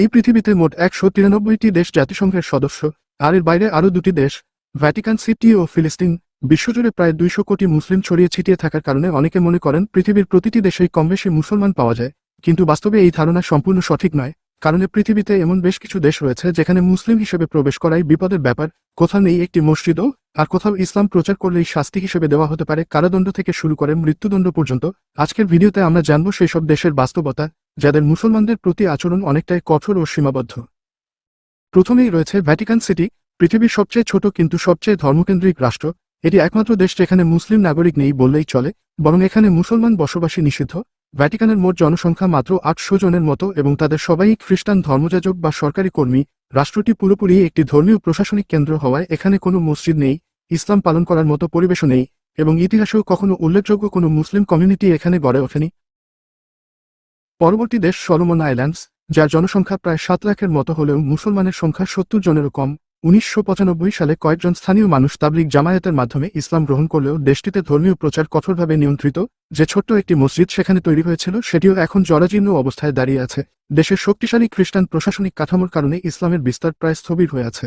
এই পৃথিবীতে মোট একশো তিরানব্বইটি দেশ জাতিসংঘের সদস্য। আর এর বাইরে আরও দুটি দেশ, ভ্যাটিকান সিটি ও ফিলিস্তিন, বিশ্বজুড়ে প্রায় দুইশো কোটি মুসলিম ছড়িয়ে ছিটিয়ে থাকার কারণে অনেকে মনে করেন পৃথিবীর প্রতিটি দেশেই কমবেশি মুসলমান পাওয়া যায়। কিন্তু বাস্তবে এই ধারণা সম্পূর্ণ সঠিক নয়, কারণে পৃথিবীতে এমন বেশ কিছু দেশ রয়েছে যেখানে মুসলিম হিসেবে প্রবেশ করাই বিপদের ব্যাপার। কোথাও নেই একটি মসজিদও, আর কোথাও ইসলাম প্রচার করলেই শাস্তি হিসেবে দেওয়া হতে পারে কারাদণ্ড থেকে শুরু করে মৃত্যুদণ্ড পর্যন্ত। আজকের ভিডিওতে আমরা জানব সেই সব দেশের বাস্তবতা যাদের মুসলমানদের প্রতি আচরণ অনেকটাই কঠোর ও সীমাবদ্ধ। প্রথমেই রয়েছে ভ্যাটিকান সিটি, পৃথিবীর সবচেয়ে ছোট কিন্তু সবচেয়ে ধর্মকেন্দ্রিক রাষ্ট্র। এটি একমাত্র দেশ যেখানে মুসলিম নাগরিক নেই বললেই চলে, বরং এখানে মুসলমান বসবাসী নিষিদ্ধ। ভ্যাটিকানের মোট জনসংখ্যা মাত্র আটশো জনের মতো এবং তাদের সবাই খ্রিস্টান ধর্মযাজক বা সরকারি কর্মী। রাষ্ট্রটি পুরোপুরি একটি ধর্মীয় প্রশাসনিক কেন্দ্র হওয়ায় এখানে কোনো মসজিদ নেই, ইসলাম পালন করার মতো পরিবেশও নেই এবং ইতিহাসেও কখনো উল্লেখযোগ্য কোনো মুসলিম কমিউনিটি এখানে গড়ে ওঠেনি। পরবর্তী দেশ সলোমন আইল্যান্ডস, যার জনসংখ্যা প্রায় সাত লাখের মতো হলেও মুসলমানের সংখ্যা সত্তর জনেরও কম, উনিশশো পঁচানব্বই সালে কয়েকজন স্থানীয় মানুষ তাবলিগ জামায়াতের মাধ্যমে ইসলাম গ্রহণ করলেও দেশটিতে ধর্মীয় প্রচার কঠোরভাবে নিয়ন্ত্রিত যে ছোট্ট একটি মসজিদ সেখানে তৈরি হয়েছিল সেটিও এখন জরাজীর্ণ অবস্থায় দাঁড়িয়ে আছে। দেশের শক্তিশালী খ্রিস্টান প্রশাসনিক কাঠামোর কারণে ইসলামের বিস্তার প্রায় স্থবির হয়ে আছে।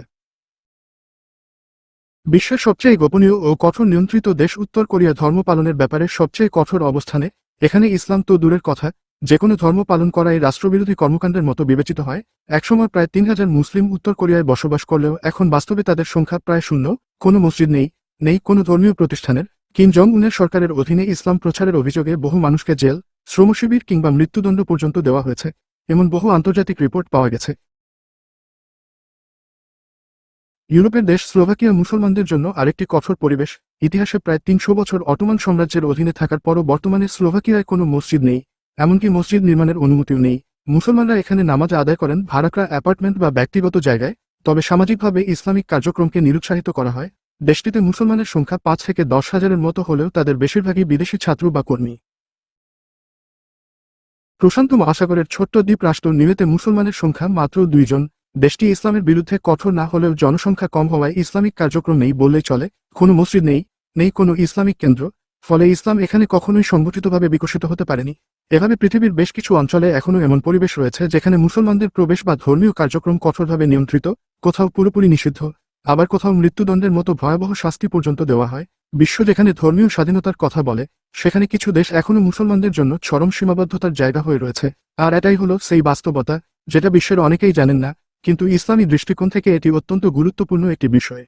বিশ্বের সবচেয়ে গোপনীয় ও কঠোর নিয়ন্ত্রিত দেশ উত্তর কোরিয়া ধর্ম পালনের ব্যাপারে সবচেয়ে কঠোর অবস্থানে, এখানে ইসলাম তো দূরের কথা যে কোনো ধর্ম পালন করা এই রাষ্ট্রবিরোধী কর্মকাণ্ডের মতো বিবেচিত হয়। একসময় প্রায় তিন হাজার মুসলিম উত্তর কোরিয়ায় বসবাস করলেও এখন বাস্তবে তাদের সংখ্যা প্রায় শূন্য। কোনো মসজিদ নেই নেই কোনো ধর্মীয় প্রতিষ্ঠানের। কিম জং উনের সরকারের অধীনে ইসলাম প্রচারের অভিযোগে বহু মানুষকে জেল, শ্রমশিবির কিংবা মৃত্যুদণ্ড পর্যন্ত দেওয়া হয়েছে, এমন বহু আন্তর্জাতিক রিপোর্ট পাওয়া গেছে। ইউরোপের দেশ স্লোভাকিয়া মুসলমানদের জন্য আরেকটি কঠোর পরিবেশ। ইতিহাসে প্রায় তিনশো বছর অটোমান সাম্রাজ্যের অধীনে থাকার পরও বর্তমানে স্লোভাকিয়ায় কোনো মসজিদ নেই। এমনকি মসজিদ নির্মাণের অনুমতিও নেই। মুসলমানরা এখানে নামাজ আদায় করেন ভাড়াকরা অ্যাপার্টমেন্ট বা ব্যক্তিগত জায়গায়, তবে সামাজিকভাবে ইসলামিক কার্যক্রমকে নিরুৎসাহিত করা হয়। দেশটিতে মুসলমানের সংখ্যা পাঁচ থেকে দশ হাজারের মতো হলেও তাদের বেশিরভাগই বিদেশি ছাত্র বা কর্মী। প্রশান্ত মহাসাগরের ছোট্ট দ্বীপ রাষ্ট্র নিউতে মুসলমানের সংখ্যা মাত্র দুইজন দেশটি ইসলামের বিরুদ্ধে কঠোর না হলেও জনসংখ্যা কম হওয়ায় ইসলামিক কার্যক্রম নেই বললেই চলে। কোনো মসজিদ নেই নেই কোনো ইসলামিক কেন্দ্র, ফলে ইসলাম এখানে কখনোই সংগঠিতভাবে বিকশিত হতে পারেনি। এভাবে পৃথিবীর বেশ কিছু অঞ্চলে এখনও এমন পরিবেশ রয়েছে যেখানে মুসলমানদের প্রবেশ বা ধর্মীয় কার্যক্রম কঠোরভাবে নিয়ন্ত্রিত, কোথাও পুরোপুরি নিষিদ্ধ, আবার কোথাও মৃত্যুদণ্ডের মতো ভয়াবহ শাস্তি পর্যন্ত দেওয়া হয়। বিশ্ব যেখানে ধর্মীয় স্বাধীনতার কথা বলে, সেখানে কিছু দেশ এখনও মুসলমানদের জন্য চরম সীমাবদ্ধতার জায়গা হয়ে রয়েছে। আর এটাই হলো সেই বাস্তবতা, যেটা বিশ্বের অনেকেই জানেন না, কিন্তু ইসলামী দৃষ্টিকোণ থেকে এটি অত্যন্ত গুরুত্বপূর্ণ একটি বিষয়।